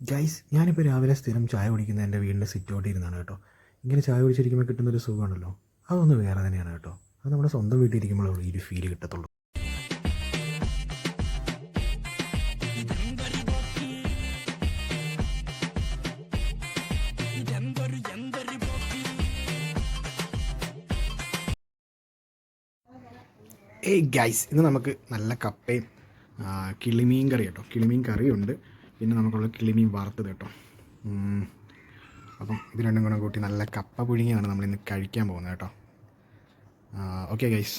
Guys ഞാനിപ്പോൾ രാവിലെ സ്ഥിരം ചായ കുടിക്കുന്ന എന്റെ വീടിന്റെ സിറ്റൗട്ടിൽ ഇരുന്നാണ് കേട്ടോ. ഇങ്ങനെ ചായ കുടിച്ചിരിക്കുമ്പോൾ കിട്ടുന്നൊരു സുഖമാണല്ലോ. അതൊന്ന് വേറെ തന്നെയാണ് കേട്ടോ. അത് നമ്മുടെ സ്വന്തം വീട്ടിൽ ഇരിക്കുമ്പോഴേ ഈ ഒരു ഫീൽ കിട്ടത്തുള്ളൂ. ഏയ് ഗൈസ് ഇന്ന് നമുക്ക് നല്ല കപ്പയും കിളിമീൻ കറി കേട്ടോ. കിളിമീൻ കറിയുണ്ട്. പിന്നെ നമുക്കുള്ള കിളിമീൻ വറുത്തത് കേട്ടോ. അപ്പം ഇത് രണ്ടും കൂടെ കൂട്ടി നല്ല കപ്പ പുഴുങ്ങിയാണ് നമ്മൾ ഇന്ന് കഴിക്കാൻ പോകുന്നത് കേട്ടോ. ഓക്കെ ഗൈസ്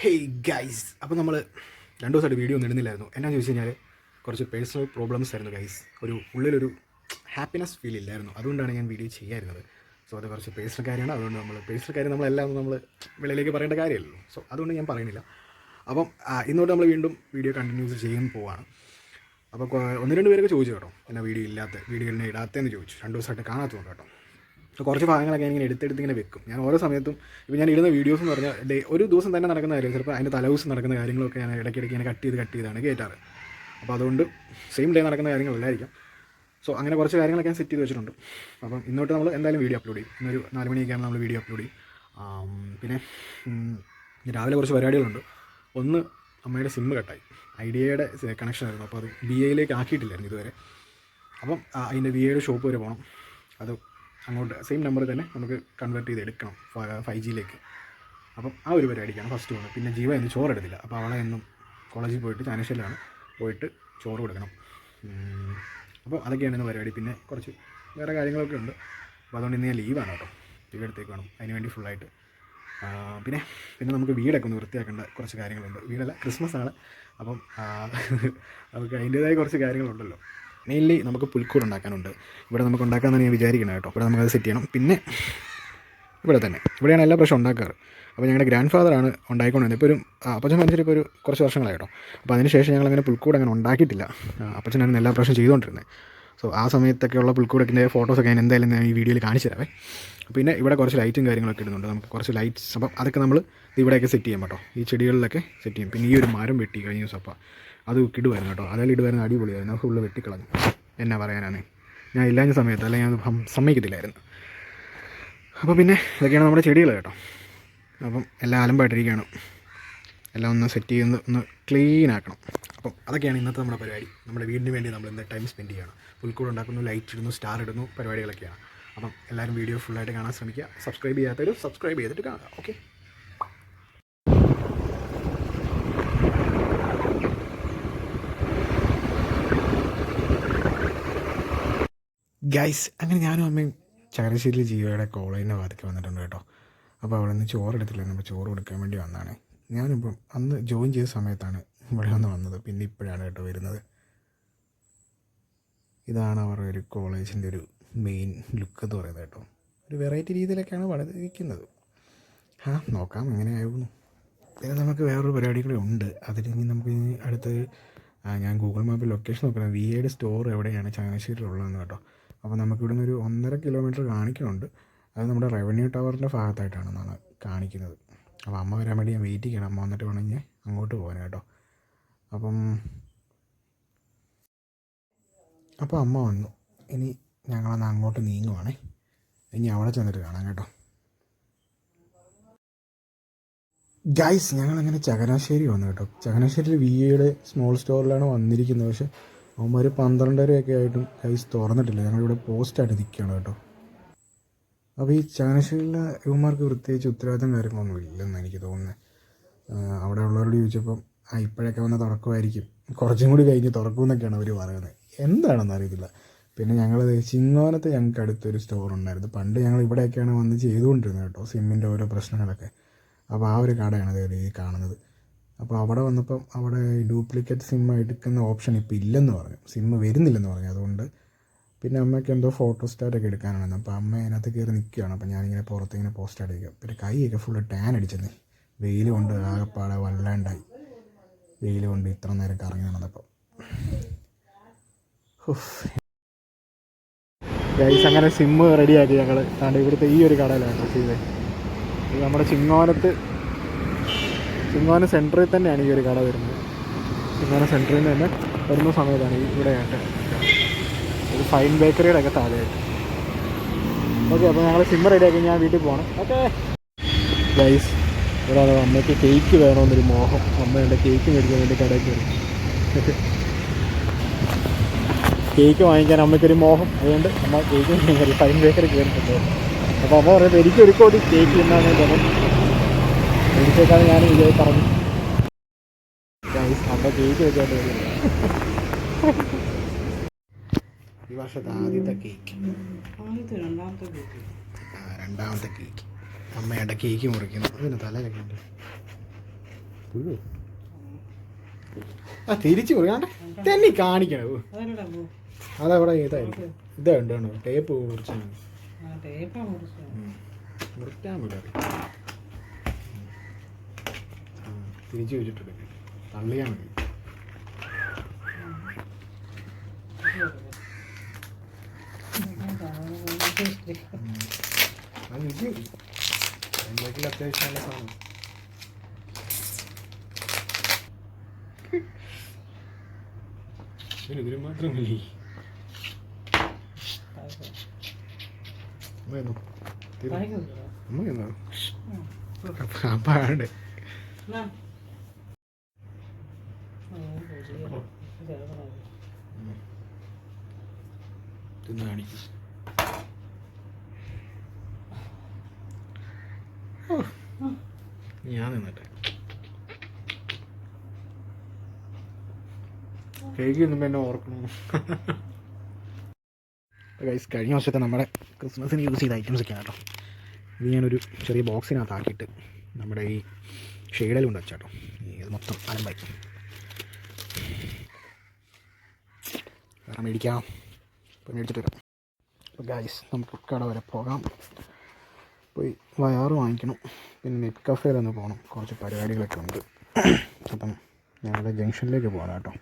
ഹേയ് ഗൈസ് അപ്പോൾ നമ്മൾ രണ്ട് ദിവസമായിട്ട് വീഡിയോ ഒന്നും ഇടുന്നില്ലായിരുന്നു. എന്നാന്ന് ചോദിച്ചു കഴിഞ്ഞാൽ കുറച്ച് പേഴ്സണൽ പ്രോബ്ലംസ് ആയിരുന്നു ഗൈസ് ഒരു ഉള്ളിലൊരു ഹാപ്പിനെസ് ഫീൽ ഇല്ലായിരുന്നു. അതുകൊണ്ടാണ് ഞാൻ വീഡിയോ ചെയ്യായിരുന്നത്. സോ അത് കുറച്ച് പേഴ്സണൽ കാര്യമാണ്. അതുകൊണ്ട് നമ്മൾ പേഴ്സണൽ കാര്യം നമ്മളെല്ലാം നമ്മൾ വെളിയിലേക്ക് പറയേണ്ട കാര്യമല്ലോ സോ അതുകൊണ്ട് ഞാൻ പറയുന്നില്ല. അപ്പം ഇന്നോട്ട് നമ്മൾ വീണ്ടും വീഡിയോ കണ്ടിന്യൂസ് ചെയ്യാൻ പോവാണ്. അപ്പോൾ ഒന്ന് രണ്ട് പേരൊക്കെ ചോദിച്ചു കേട്ടോ. എന്നാ വീഡിയോ ഇല്ലാത്ത വീഡിയോ എന്നെ ഇടാത്തതെന്ന് ചോദിച്ചു. രണ്ട് ദിവസമായിട്ട് കാണാത്തതുകൊണ്ട് കേട്ടോ. അപ്പോൾ കുറച്ച് ഭാഗങ്ങളൊക്കെ ഞാൻ ഇങ്ങനെ എടുത്തെടുത്ത് ഇങ്ങനെ വെക്കും. ഞാൻ ഓരോ സമയത്തും ഇപ്പോൾ ഞാൻ ഇടുന്ന വീഡിയോസ് എന്ന് പറഞ്ഞാൽ ഡേ ഒരു ദിവസം തന്നെ നടക്കുന്ന കാര്യം ചിലപ്പോൾ അതിന്റെ തലേദിവസം നടക്കുന്ന കാര്യങ്ങളൊക്കെ ഞാൻ ഇടയ്ക്കിടയ്ക്ക് ഇങ്ങനെ കട്ട് ചെയ്ത് കട്ട് ചെയ്താണ് കയറ്റാറ് അപ്പോൾ അതുകൊണ്ട് സെയിം ഡേ നടക്കുന്ന കാര്യങ്ങളല്ലായിരിക്കും. സോ അങ്ങനെ കുറച്ച് കാര്യങ്ങളൊക്കെ ഞാൻ സെറ്റ് ചെയ്ത് വെച്ചിട്ടുണ്ട്. അപ്പം ഇന്നോട്ട് നമ്മൾ എന്തായാലും വീഡിയോ അപ്ലോഡ് ചെയ്യും. ഇന്നൊരു നാല് മണിയൊക്കെയാണ് നമ്മൾ വീഡിയോ അപ്ലോഡ് ചെയ്യും. പിന്നെ രാവിലെ കുറച്ച് പരിപാടികളുണ്ട്. ഒന്ന് അമ്മയുടെ സിമ്മ് കട്ടായി. ഐഡിയയുടെ കണക്ഷൻ ആയിരുന്നു. അപ്പോൾ അത് ബി എയിലേക്ക് ആക്കിയിട്ടില്ലായിരുന്നു ഇതുവരെ. അപ്പം അതിന്റെ ബി എയുടെ ഷോപ്പ് വരെ പോകണം അത് അങ്ങോട്ട് സെയിം നമ്പർ തന്നെ നമുക്ക് കൺവേർട്ട് ചെയ്ത് എടുക്കണം ഫൈവ് ജിയിലേക്ക്. അപ്പം ആ ഒരു പരിപാടിക്കാണ് ഫസ്റ്റ് പോകുന്നത് പിന്നെ ജീവ എന്ന് ചോറ് എടുത്തില്ല. അപ്പോൾ അവളെ എന്നും കോളേജിൽ പോയിട്ട് ചാനശ്ശേരിലാണ് പോയിട്ട് ചോറ് കൊടുക്കണം. അപ്പോൾ അതൊക്കെയാണ് ഇന്ന് പരിപാടി. പിന്നെ കുറച്ച് വേറെ കാര്യങ്ങളൊക്കെ ഉണ്ട്. അപ്പോൾ അതുകൊണ്ട് ഇന്ന് ഞാൻ ലീവാണ് കേട്ടോ. ലീവ് എടുത്തേക്ക് വേണം. അതിന് വേണ്ടി ഫുള്ളായിട്ട് പിന്നെ പിന്നെ നമുക്ക് വീടൊക്കെ ഒന്ന് വൃത്തിയാക്കേണ്ട കുറച്ച് കാര്യങ്ങളുണ്ട്. വീടല്ല ക്രിസ്മസ് ആണ് അപ്പം നമുക്ക് അതിന്റേതായ കുറച്ച് കാര്യങ്ങളുണ്ടല്ലോ. മെയിൻലി നമുക്ക് പുൽക്കൂട് ഉണ്ടാക്കാനുണ്ട്. ഇവിടെ നമുക്ക് ഉണ്ടാക്കാമെന്നാണ് ഞാൻ വിചാരിക്കണം കേട്ടോ. ഇവിടെ നമുക്കത് സെറ്റ് ചെയ്യണം. പിന്നെ ഇവിടെ തന്നെ. ഇവിടെയാണ് എല്ലാ പ്രാവശ്യം ഉണ്ടാക്കാറ്. അപ്പോൾ ഞങ്ങളുടെ ഗ്രാൻഡ് ഫാദറാണ് ഉണ്ടായിക്കൊണ്ടിരുന്നത് ഇപ്പോൾ ഒരു അപ്പച്ചൻ മനുഷ്യർ ഇപ്പോൾ ഒരു കുറച്ച് വർഷങ്ങളായിട്ടോ അപ്പോൾ അതിന് ശേഷം ഞങ്ങൾ അങ്ങനെ പുൽക്കൂട് അങ്ങനെ ഉണ്ടാക്കിയിട്ടില്ല. അപ്പച്ചനാണ് എല്ലാ പ്രാവശ്യം ചെയ്തുകൊണ്ടിരുന്നത്. സോ ആ സമയത്തൊക്കെയുള്ള പുൽക്കൂടൊക്കെ ഫോട്ടോസൊക്കെ ഞാൻ എന്തായാലും ഞാൻ ഈ വീഡിയോയിൽ കാണിച്ചു തരാവേ. പിന്നെ ഇവിടെ കുറച്ച് ലൈറ്റും കാര്യങ്ങളൊക്കെ ഇടുന്നുണ്ട്. നമുക്ക് കുറച്ച് ലൈറ്റ്സ് അപ്പം അതൊക്കെ നമ്മൾ ഇവിടെയൊക്കെ സെറ്റ് ചെയ്യാം കേട്ടോ. ഈ ചെടികളിലൊക്കെ സെറ്റ് ചെയ്യും. പിന്നെ ഈ ഒരു മരം വെട്ടി കഴിഞ്ഞ ദിവസം അപ്പം അത് കിടുമായിരുന്നു കേട്ടോ. അതെല്ലാം ഇടുമായിരുന്നു അടിപൊളിയായിരുന്നു. ഫുള്ള് വെട്ടിക്കളഞ്ഞു എന്നാ പറയാനാണ്. ഞാൻ ഇല്ലാഞ്ഞ സമയത്ത് അല്ലെങ്കിൽ ഞാൻ സമ്മതിക്കത്തില്ലായിരുന്നു. അപ്പോൾ പിന്നെ ഇതൊക്കെയാണ് നമ്മുടെ ചെടികൾ കേട്ടോ. അപ്പം എല്ലാം അലമ്പായിട്ടിരിക്കുകയാണ്. എല്ലാം ഒന്ന് സെറ്റ് ചെയ്ത് ഒന്ന് ക്ലീൻ ആക്കണം. അപ്പം അതൊക്കെയാണ് ഇന്നത്തെ നമ്മുടെ പരിപാടി. നമ്മുടെ വീടിന് വേണ്ടി നമ്മൾ ഇന്ന് ടൈം സ്പെൻഡ് ചെയ്യണം. പുൽക്കൂട് ഉണ്ടാക്കുന്നു ലൈറ്റ് ഇടുന്നു സ്റ്റാർ ഇടുന്നു പരിപാടികളൊക്കെയാണ്. അപ്പം എല്ലാവരും വീഡിയോ ഫുള്ളായിട്ട് കാണാൻ ശ്രമിക്കുക. സബ്സ്ക്രൈബ് ചെയ്യാത്തവർ സബ്സ്ക്രൈബ് ചെയ്തിട്ട് കാണുക. ഓക്കെ ഗൈസ് അങ്ങനെ ഞാനും അമ്മയും ചകരശ്ശേരി ജീവയുടെ കോളേജിന്റെ വാതിക്ക് വന്നിട്ടുണ്ട് കേട്ടോ. അപ്പോൾ അവിടെ നിന്ന് ചോറ് എടുത്തില്ല. നമ്മൾ ചോറ് കൊടുക്കാൻ വേണ്ടി വന്നതാണ്. ഞാനിപ്പം അന്ന് ജോയിൻ ചെയ്ത സമയത്താണ് ഇവിടെ വന്ന് വന്നത്. പിന്നെ ഇപ്പോഴാണ് കേട്ടോ വരുന്നത്. ഇതാണ് അവരുടെ ഒരു കോളേജിന്റെ ഒരു മെയിൻ ലുക്ക് എന്ന് പറയുന്നത് കേട്ടോ. ഒരു വെറൈറ്റി രീതിയിലൊക്കെയാണ് പണിതിരിക്കുന്നത് ആ നോക്കാം എങ്ങനെയായിരുന്നു പിന്നെ നമുക്ക് വേറൊരു പരിപാടി കൂടെ ഉണ്ട്. അതിന് നമുക്ക് ഇനി അടുത്ത് ഞാൻ ഗൂഗിൾ മാപ്പിൽ ലൊക്കേഷൻ നോക്കണം. വി എയുടെ സ്റ്റോർ എവിടെയാണ്? ചങ്ങനാശ്ശേരിയിലുള്ളതെന്ന് കേട്ടോ. അപ്പോൾ നമുക്ക് ഇവിടുന്ന് ഒരു ഒന്നര കിലോമീറ്റർ കാണിക്കുന്നുണ്ട്. അത് നമ്മുടെ റവന്യൂ ടവറിന്റെ ഭാഗത്തായിട്ടാണെന്നാണ് കാണിക്കുന്നത്. അപ്പോൾ അമ്മ വരാൻ വേണ്ടി ഞാൻ വെയിറ്റ് ചെയ്യണം. അമ്മ വന്നിട്ട് വേണമെങ്കിൽ അങ്ങോട്ട് പോകാൻ കേട്ടോ. അപ്പം അപ്പോൾ അമ്മ വന്നു. ഇനി ഞങ്ങളന്ന് അങ്ങോട്ട് നീങ്ങുവാണേ. ഇനി അവിടെ ചെന്നിട്ട് കാണാം കേട്ടോ. ഗൈസ് ഞങ്ങളങ്ങനെ ചങ്ങനാശ്ശേരി വന്നു കേട്ടോ. ചങ്ങനാശ്ശേരി വി എയുടെ സ്മോൾ സ്റ്റോറിലാണ് വന്നിരിക്കുന്നത്. പക്ഷേ അവന്മാർ പന്ത്രണ്ടരയൊക്കെ ആയിട്ടും ഗൈസ് തുറന്നിട്ടില്ല. ഞങ്ങളിവിടെ പോസ്റ്റായിട്ട് നിൽക്കുകയാണ് കേട്ടോ. അപ്പോൾ ഈ ചങ്ങനാശ്ശേരിയിലെ യുവമാർക്ക് പ്രത്യേകിച്ച് ഉത്തരവാദിത്തം കാര്യങ്ങളൊന്നും ഇല്ലെന്ന് എനിക്ക് തോന്നുന്നത്. അവിടെ ഉള്ളവരോട് ചോദിച്ചപ്പം ആ ഇപ്പോഴൊക്കെ വന്ന് തുറക്കുമായിരിക്കും. കുറച്ചും കൂടി കഴിഞ്ഞ് തുറക്കുമെന്നൊക്കെയാണ് അവർ പറയുന്നത്. എന്താണെന്ന് അറിയത്തില്ല. പിന്നെ ഞങ്ങൾ ചിങ്ങോനത്ത് ഞങ്ങൾക്ക് അടുത്തൊരു സ്റ്റോർ ഉണ്ടായിരുന്നു. പണ്ട് ഞങ്ങൾ ഇവിടെയൊക്കെയാണ് വന്ന് ചെയ്തുകൊണ്ടിരുന്നത് കേട്ടോ സിമ്മിന്റെ ഓരോ പ്രശ്നങ്ങളൊക്കെ. അപ്പോൾ ആ ഒരു കടയാണ് ഈ കാണുന്നത്. അപ്പോൾ അവിടെ വന്നപ്പം അവിടെ ഡ്യൂപ്ലിക്കേറ്റ് സിം എടുക്കുന്ന ഓപ്ഷൻ ഇപ്പോൾ ഇല്ലെന്ന് പറഞ്ഞു. സിം വരുന്നില്ലെന്ന് പറഞ്ഞു. അതുകൊണ്ട് പിന്നെ അമ്മയ്ക്ക് എന്തോ ഫോട്ടോ സ്റ്റാറ്റൊക്കെ എടുക്കാനാണ്. അപ്പോൾ അമ്മ അതിനകത്ത് കയറി നിൽക്കുകയാണ്. അപ്പോൾ ഞാനിങ്ങനെ പുറത്തിങ്ങനെ പോസ്റ്റ് അടിക്കുക പിന്നെ കൈയൊക്കെ ഫുള്ള് ടാൻ അടിച്ചെന്നേ. വെയിൽ കൊണ്ട് ആകെപ്പാടെ വല്ലാണ്ടായി. വെയിൽ കൊണ്ട് ഇത്ര നേരം കറങ്ങി നടന്നപ്പോൾ ഗൈസ് അങ്ങനെ സിമ്മ് റെഡിയാക്കി ഞങ്ങൾ താണ്ട് ഇവിടുത്തെ ഈ ഒരു കടയിലാണ് ചെയ്തത് നമ്മുടെ ചിങ്ങോനത്ത് ചിങ്ങോന സെന്ററിൽ തന്നെയാണ് ഈ ഒരു കട വരുന്നത്. ചിങ്ങോന സെന്ററിൽ നിന്ന് തന്നെ വരുന്ന സമയത്താണ് ഇവിടെ ആയിട്ട് ഒരു ഫൈൻ ബേക്കറിയുടെ ഒക്കെ താഴെയായിട്ട്. ഓക്കെ അപ്പോൾ ഞങ്ങൾ സിമ്മ റെഡിയാക്കി ഞാൻ വീട്ടിൽ പോകണം ഓക്കെ ഗൈസ് ഒരാൾ അമ്മയ്ക്ക് കേക്ക് വേണമെന്നൊരു മോഹം. അമ്മയുടെ കേക്ക് മേടിക്കാൻ വേണ്ടി കടയിൽ കയറി. കേക്ക് വാങ്ങിക്കാൻ അമ്മയ്ക്കൊരു മോഹം. അതുകൊണ്ട് അമ്മ കേക്ക് കയറി. ഫൈൻ ബേക്കറി കയറിയിട്ടുണ്ട്. അപ്പോൾ അമ്മ പറയുമ്പോൾ എനിക്ക് ഒരു കോടി കേക്ക് എന്നാണ് തോന്നും മേടിച്ചേക്കാണ് ഞാൻ വിജയ് പറഞ്ഞു. അമ്മ കേക്ക് വെക്കാൻ ഈ വർഷത്തെ ആദ്യത്തെ കേക്ക് ആദ്യത്തെ രണ്ടാമത്തെ കേക്ക് രണ്ടാമത്തെ കേക്ക് അമ്മയുടെ കേക്ക് മുറിക്കുന്നു. അതിന് തലയിലൊക്കെ ഉണ്ട് പുഴു. ആ തിരിച്ചു മുറിയാണ്ട് തന്നെ കാണിക്കണോ അതവിടെ ഇതായിരിക്കും. ഇതുണ്ട് കണ്ടോ ടേപ്പ് മുറിച്ചാണ് ആ ടേപ്പാ മുറിച്ചത് മുറിക്കാൻ വിടാറ് തിരിച്ചു വെച്ചിട്ടുണ്ട് തള്ളിയാൽ മതി. അത് ഇത് എന്തെങ്കിലും അത്യാവശ്യം നല്ല സാധനം. ഇതിന് ഇതിന് എന്നോ? അപ്പാണ്ട് തിന്ന് കാണിക്കും. ഞാൻ നിന്നിട്ടെ. കേക്ക് തിന്നുമ്പോൾ എന്നെ ഓർക്കണം. ഗൈസ് കഴിഞ്ഞ വർഷത്തെ നമ്മുടെ ക്രിസ്മസിന് യൂസ് ചെയ്ത ഐറ്റംസ് ഒക്കെയാണ് കേട്ടോ ഇത് ഞാനൊരു ചെറിയ ബോക്സിനകത്ത് ആക്കിയിട്ട് നമ്മുടെ ഈ ഷെയ്ഡിൽ കൊണ്ട് വെച്ചാട്ടോ. ഇത് മൊത്തം അലമ്പായി. വേറെ മേടിക്കാം. മേടിച്ചിട്ട് വരാം. ഗൈസ് നമുക്ക് കട വരെ പോകാം. പോയി വയറ് വാങ്ങിക്കണം. പിന്നെ നെറ്റ് കഫേയിലൊന്ന് പോകണം. കുറച്ച് പരിപാടികളൊക്കെ ഉണ്ട്. അപ്പം ഞങ്ങളുടെ ജംഗ്ഷനിലേക്ക് പോകണം കേട്ടോ.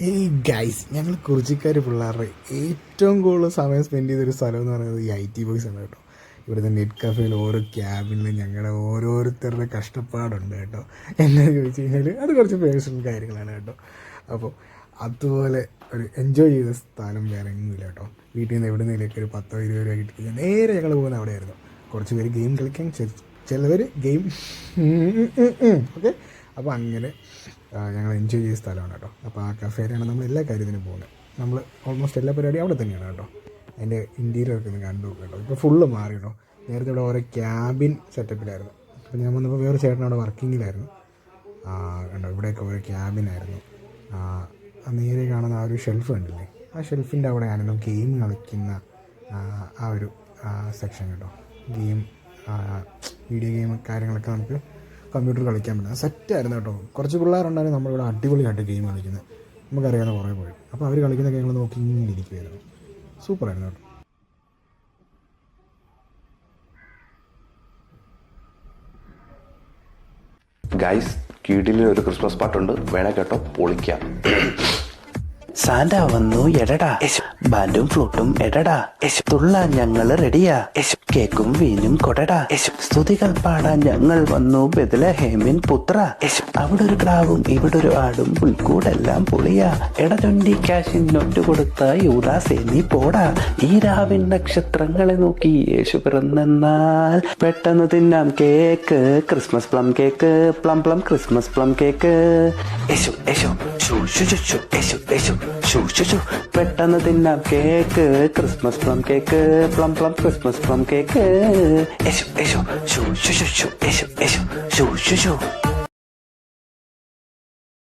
ഈ ഗൈസ് ഞങ്ങൾ കുറിച്ചിക്കാർ പിള്ളേരുടെ ഏറ്റവും കൂടുതൽ സമയം സ്പെൻഡ് ചെയ്തൊരു സ്ഥലം എന്ന് പറയുന്നത് ഈ ഐ ടി ബോയ്സ് ആണ് കേട്ടോ. ഇവിടുത്തെ നെറ്റ് കഫേയിൽ ഓരോ ക്യാബിനിലും ഞങ്ങളുടെ ഓരോരുത്തരുടെ കഷ്ടപ്പാടുണ്ട് കേട്ടോ. എന്താ ചോദിച്ചു കഴിഞ്ഞാൽ അത് കുറച്ച് പേഴ്സണൽ കാര്യങ്ങളാണ് കേട്ടോ. അപ്പോൾ അതുപോലെ ഒരു എൻജോയ് ചെയ്ത സ്ഥലം വേറെ എങ്ങുമില്ല കേട്ടോ. വീട്ടിൽ നിന്ന് എവിടെ നിന്നേലൊക്കെ ഒരു പത്തോ ഇരുപത് രൂപ കിട്ടി നേരെ ഞങ്ങൾ പോകുന്ന അവിടെയായിരുന്നു. കുറച്ച് പേര് ഗെയിം കളിക്കാൻ ചിലവർ ഗെയിം ഓക്കെ അപ്പോൾ അങ്ങനെ ഞങ്ങൾ എൻജോയ് ചെയ്ത സ്ഥലമാണ് കേട്ടോ. അപ്പോൾ ആ കഫേയിലാണ് നമ്മൾ എല്ലാ കാര്യത്തിനും പോകുന്നത്. നമ്മൾ ഓൾമോസ്റ്റ് എല്ലാ പരിപാടിയും അവിടെ തന്നെയാണ് കേട്ടോ. അതിന്റെ ഇന്റീരിയർ ഒക്കെ ഒന്ന് കണ്ടു കേട്ടോ. ഇപ്പോൾ ഫുള്ള് മാറി കേട്ടോ. നേരത്തെ ഇവിടെ ഓരോ ക്യാബിൻ സെറ്റപ്പിലായിരുന്നു അപ്പോൾ ഞാൻ വന്നപ്പോൾ വേറെ ചേട്ടനവിടെ വർക്കിങ്ങിലായിരുന്നു കണ്ടോ? ഇവിടെയൊക്കെ ഓരോ ക്യാബിനായിരുന്നു നേരെ കാണുന്ന ആ ഒരു ഷെൽഫ് കണ്ടില്ലേ? ആ ഷെൽഫിന്റെ അവിടെ അവിടെയായിരുന്നു ഗെയിം കളിക്കുന്ന ആ, ആ ഒരു സെക്ഷൻ കേട്ടോ. ഗെയിം വീഡിയോ ഗെയിം കാര്യങ്ങളൊക്കെ നമുക്ക് കമ്പ്യൂട്ടർ കളിക്കാൻ പറ്റും. സെറ്റായിരുന്നു കേട്ടോ. കുറച്ച് പിള്ളേരുണ്ടായിരുന്നു നമ്മളിവിടെ അടിപൊളിയായിട്ട് ഗെയിം കളിക്കുന്നത്. നമുക്കറിയാവുന്ന കുറേ പോയി അപ്പോൾ അവർ കളിക്കുന്ന ഗെയിമുകൾ നോക്കി ഇങ്ങനെ ഇരിക്കുമായിരുന്നു സൂപ്പറായിരുന്നു കേട്ടോ. ഗൈസ് കീടിലിൽ ഒരു ക്രിസ്മസ് പാട്ടുണ്ട്. വേണേ കേട്ടോ പൊളിക്കാം. സാന്റ വന്നു എടടാ. ബാൻഡും ഫ്ലൂട്ടും എടടാ. തുള്ള ഞങ്ങൾ റെഡിയാ. കേക്കും വീനും കൊടടാ. സ്തുതികൾ പാടാൻ ഞങ്ങൾ വന്നു ബദലഹേമിൻ പുത്ര. അവിടെ ഒരു ക്രാവും ഇവിടെ ഒരു ആടും പുൽക്കൂടെല്ലാം പൊളിയാ. എടചൊണ്ടി ക്യാഷിൻ നൊട്ട് കൊടുത്ത യൂദാസേ നീ പോടാ. ഈ രാവിൻ നക്ഷത്രങ്ങളെ നോക്കി യേശു പിറന്നെന്നാൽ പെട്ടെന്ന് തിന്നാം cake. Christmas plum cake. Plum plum Christmas plum cake. Yesu Yesu. പെട്ടെന്ന് തിന്നാം cake. Christmas plum cake. Plum plum Christmas plum cake 그 에쇼 에쇼 슈슈슈슈 에쇼 에쇼 슈슈슈.